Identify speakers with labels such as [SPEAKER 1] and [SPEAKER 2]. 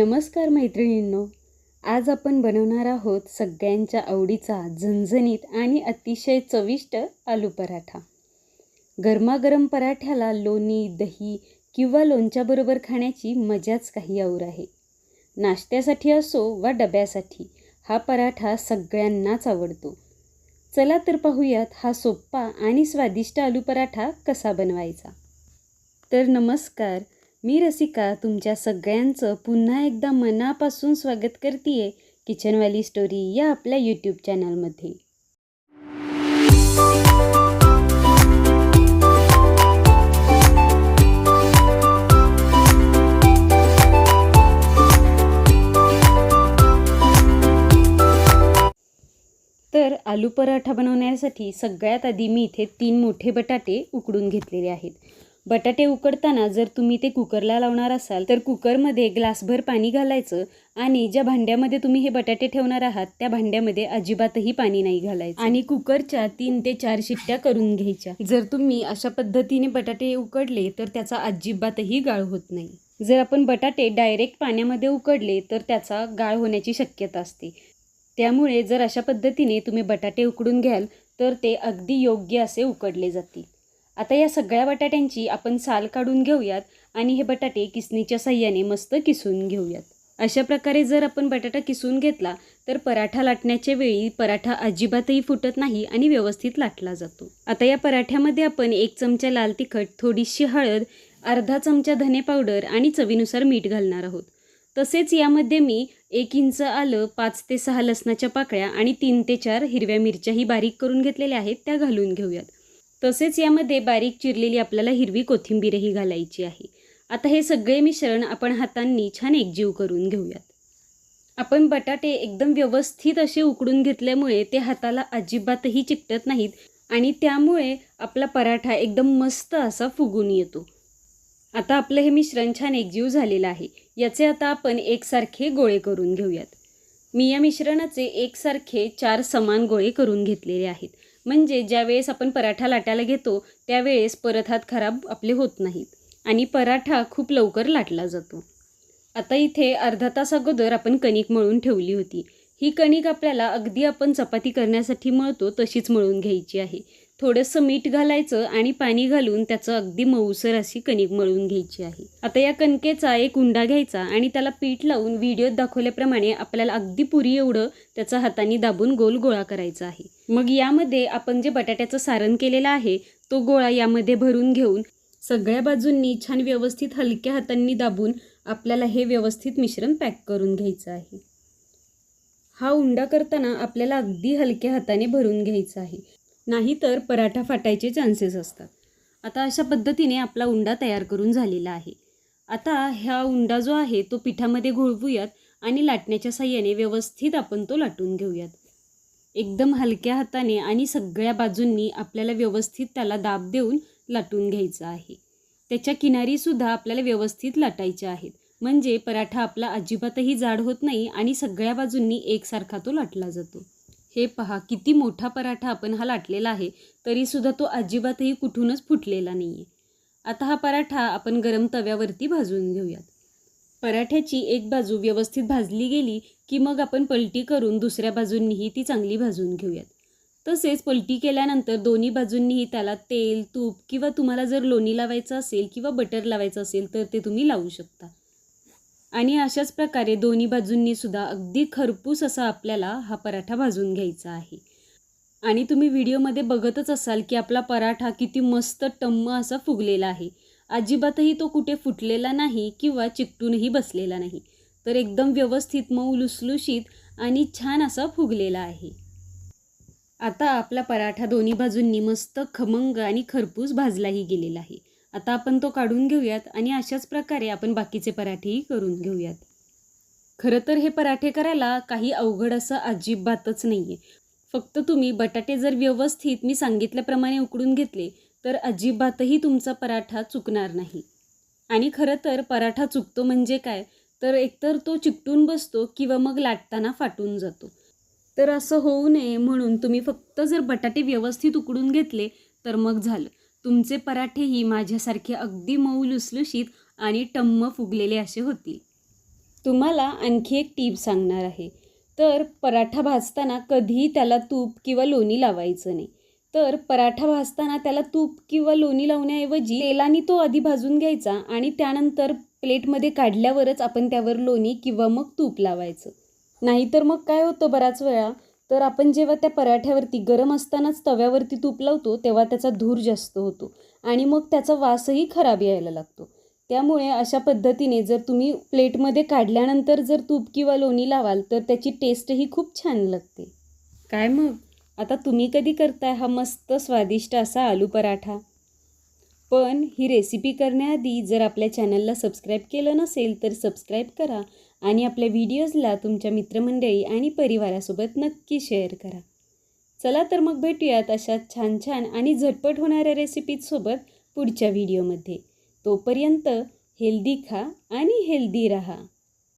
[SPEAKER 1] नमस्कार मैत्रिणींनो आज आपण बनवणार आहोत सगळ्यांच्या आवडीचा झणझणीत आणि अतिशय चविष्ट आलू पराठा. गरमागरम पराठ्याला लोणी दही किंवा लोणच्याबरोबर खाण्याची मजाच काही आऊर आहे. नाश्त्यासाठी असो वा डब्यासाठी हा पराठा सगळ्यांनाच आवडतो. चला तर पाहूयात हा सोप्पा आणि स्वादिष्ट आलू पराठा कसा बनवायचा. तर नमस्कार मी रसिका तुमच्या सगळ्यांचं पुन्हा एकदा मनापासून स्वागत करते किचनवाली स्टोरी या आपल्या यूट्यूब चॅनलमध्ये तर आलू पराठा बनवण्यासाठी सगळ्यात आधी मी इथे तीन मोठे बटाटे उकडून घेतलेले आहेत. बटाटे उकडताना जर तुम्ही ते कुकरला लावणार असाल तर कुकरमध्ये ग्लासभर पाणी घालायचं आणि ज्या भांड्यामध्ये तुम्ही हे बटाटे ठेवणार आहात त्या भांड्यामध्ये अजिबातही पाणी नाही घालायचं. आणि कुकरच्या तीन ते चार शिट्ट्या करून घ्यायच्या. जर तुम्ही अशा पद्धतीने बटाटे उकडले तर त्याचा अजिबातही गाळ होत नाही. जर आपण बटाटे डायरेक्ट पाण्यामध्ये उकडले तर त्याचा गाळ होण्याची शक्यता असते. त्यामुळे जर अशा पद्धतीने तुम्ही बटाटे उकडून घ्याल तर ते अगदी योग्य असे उकडले जातील. आता या सगळ्या बटाट्यांची आपण साल काढून घेऊयात आणि हे बटाटे किसणीच्या साह्याने मस्त किसून घेऊयात. अशा प्रकारे जर आपण बटाटा किसून घेतला तर पराठा लाटण्याच्या वेळी पराठा अजिबातही फुटत नाही आणि व्यवस्थित लाटला जातो. आता या पराठ्यामध्ये आपण एक चमचा लाल तिखट थोडीशी हळद अर्धा चमचा धने पावडर आणि चवीनुसार मीठ घालणार आहोत. तसेच यामध्ये मी एक इंच आलं पाच ते सहा लसणाच्या पाकळ्या आणि तीन ते चार हिरव्या मिरच्याही बारीक करून घेतलेल्या आहेत त्या घालून घेऊयात. तसेच यामध्ये बारीक चिरलेली आपल्याला हिरवी कोथिंबीरही घालायची आहे. आता हे सगळे मिश्रण आपण हातांनी छान एकजीव करून घेऊयात. आपण बटाटे एकदम व्यवस्थित असे उकडून घेतल्यामुळे ते हाताला अजिबातही चिकटत नाहीत आणि त्यामुळे आपला पराठा एकदम मस्त असा फुगून येतो. आता आपलं हे मिश्रण छान एकजीव झालेलं आहे. याचे आता आपण एकसारखे गोळे करून घेऊयात. मी या मिश्रणाचे एकसारखे चार समान गोळे करून घेतलेले आहेत. म्हणजे ज्यावेळेस आपण पराठा लाटायला घेतो त्यावेळेस परत हात खराब आपले होत नाहीत आणि पराठा खूप लवकर लाटला जातो. आता इथे अर्धा तास अगोदर आपण कणिक मळून ठेवली होती. ही कणिक आपल्याला अगदी आपण चपाती करण्यासाठी मळतो तशीच मळून घ्यायची आहे. थोडंसं मीठ घालायचं आणि पाणी घालून त्याचं अगदी मऊसर अशी कणिक मळून घ्यायची आहे. आता या कणकेचा एक उंडा घ्यायचा आणि त्याला पीठ लावून व्हिडिओत दाखवल्याप्रमाणे आपल्याला अगदी पुरी एवढं त्याचा हाताने दाबून गोल गोळा करायचा आहे. मग यामध्ये आपण जे बटाट्याचं सारण केलेलं आहे तो गोळा यामध्ये भरून घेऊन सगळ्या बाजूंनी छान व्यवस्थित हलक्या हातांनी दाबून आपल्याला हे व्यवस्थित मिश्रण पॅक करून घ्यायचं आहे. हा उंडा करताना आपल्याला अगदी हलक्या हाताने भरून घ्यायचा आहे. नाहीतर पराठा फाटायचे चान्सेस असतात. आता अशा पद्धतीने आपला उंडा तयार करून झालेला आहे. आता ह्या उंडा जो आहे तो पिठामध्ये घोळवूयात आणि लाटण्याच्या साह्याने व्यवस्थित आपण तो लाटून घेऊयात. एकदम हलक्या हाताने आणि सगळ्या बाजूंनी आपल्याला व्यवस्थित त्याला दाब देऊन लाटून घ्यायचं आहे. त्याच्या किनारीसुद्धा आपल्याला व्यवस्थित लाटायच्या आहेत. म्हणजे पराठा आपला अजिबातही जाड होत नाही आणि सगळ्या बाजूंनी एकसारखा तो लाटला जातो. हे पहा किती मोठा पराठा आपण हा लाटलेला आहे तरीसुद्धा तो अजिबातही कुठूनच फुटलेला नाही आहे आता हा पराठा आपण गरम तव्यावरती भाजून घेऊयात. पराठ्याची एक बाजू व्यवस्थित भाजली गेली की मग आपण पलटी करून दुसऱ्या बाजूंनीही ती चांगली भाजून घेऊयात. तसेच पलटी केल्यानंतर दोन्ही बाजूंनीही त्याला तेल तूप किंवा तुम्हाला जर लोणी लावायचं असेल किंवा बटर लावायचं असेल तर ते तुम्ही लावू शकता. आणि अशाच प्रकारे दोन्ही बाजूंनी सुद्धा अगदी खरपूस असा आपल्याला हा पराठा भाजून घ्यायचा आहे. आणि तुम्ही व्हिडिओमध्ये बघतच असाल की आपला पराठा किती मस्त टम्म असा फुगलेला आहे. अजिबातही तो कुठे फुटलेला नाही किंवा चिकटूनही बसलेला नाही. तर एकदम व्यवस्थित मऊ लुसलुशीत आणि छान असा फुगलेला आहे. आता आपला पराठा दोन्ही बाजूंनी मस्त खमंग आणि खरपूस भाजलाही गेलेला आहे. आता आपण तो काढून घेऊयात आणि अशाच प्रकारे आपण बाकीचे पराठेही करून घेऊयात. खरं तर हे पराठे करायला काही अवघड असं अजिबातच नाही आहे फक्त तुम्ही बटाटे जर व्यवस्थित मी सांगितल्याप्रमाणे उकडून घेतले तर अजिबातही तुमचा पराठा चुकणार नाही. आणि खरं तर पराठा चुकतो म्हणजे काय? तर एकतर तो चिकटून बसतो किंवा मग लाटताना फाटून जातो. तर असं होऊ नये म्हणून तुम्ही फक्त जर बटाटे व्यवस्थित उकडून घेतले तर मग झालं. तुमचे पराठेही माझ्यासारखे अगदी मऊ लुसलुशीत आणि टम्म फुगलेले असे होतील. तुम्हाला आणखी एक टीप सांगणार आहे. तर पराठा भाजताना कधीही त्याला तूप किंवा लोणी लावायचं नाही. तर पराठा भाजताना त्याला तूप किंवा लोणी लावण्याऐवजी तेलानी तो आधी भाजून घ्यायचा आणि त्यानंतर प्लेटमध्ये काढल्यावरच आपण त्यावर लोणी किंवा मग तूप लावायचं. नाहीतर मग काय होतं बऱ्याच वेळा? तर आपण जेव्हा त्या पराठ्यावरती गरम असतानाच तव्यावरती तूप लावतो तेव्हा त्याचा धूर जास्त होतो आणि मग त्याचा वासही खराब यायला लागतो. त्यामुळे अशा पद्धतीने जर तुम्ही प्लेटमध्ये काढल्यानंतर जर तूप किंवा लोणी लावाल तर त्याची टेस्टही खूप छान लागते. काय मग? आता तुम्ही कधी करताय हा मस्त स्वादिष्ट असा आलू पराठा? पण ही रेसिपी करण्याआधी जर आपल्या चॅनलला सबस्क्राईब केलं नसेल तर सबस्क्राईब करा आणि आपल्या व्हिडिओजला तुमच्या मित्रमंडळी आणि परिवारासोबत नक्की शेअर करा. चला तर मग भेटूयात अशा छान छान आणि झटपट होणाऱ्या रेसिपीजसोबत पुढच्या व्हिडिओमध्ये तोपर्यंत हेल्दी खा आणि हेल्दी रहा.